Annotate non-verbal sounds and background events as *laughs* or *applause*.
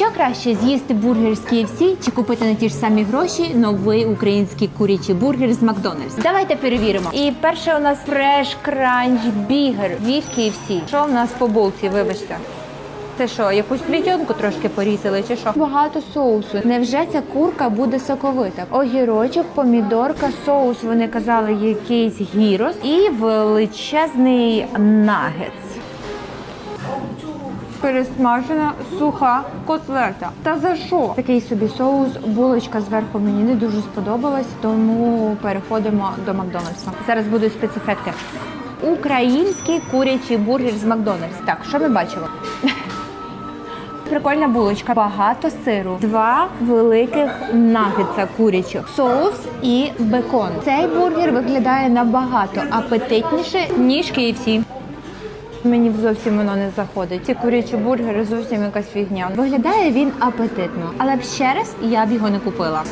Що краще з'їсти бургер з KFC чи купити на ті ж самі гроші новий український курячий бургер з Макдональдс? Давайте перевіримо. І перше у нас фреш кранч бігер від KFC. Що в нас по булці? Вибачте. Це що, якусь плітьонку трошки порізали, чи що? Багато соусу. Невже ця курка буде соковита? Огірочок, помідорка, соус. Вони казали, якийсь гірос і величезний нагетс. Пересмажена суха котлета. Та за що? Такий собі соус, булочка зверху мені не дуже сподобалась, тому переходимо до Макдональдса. Зараз будуть спецефекти. Український курячий бургер з Макдональдс. Так, що ми бачимо? *laughs* Прикольна булочка, багато сиру, два великих нагетса курячих, соус і бекон. Цей бургер виглядає набагато апетитніше ніж KFC. Мені зовсім воно не заходить. Ці курячі бургери зовсім якась фігня. Виглядає він апетитно, але б ще раз я б його не купила.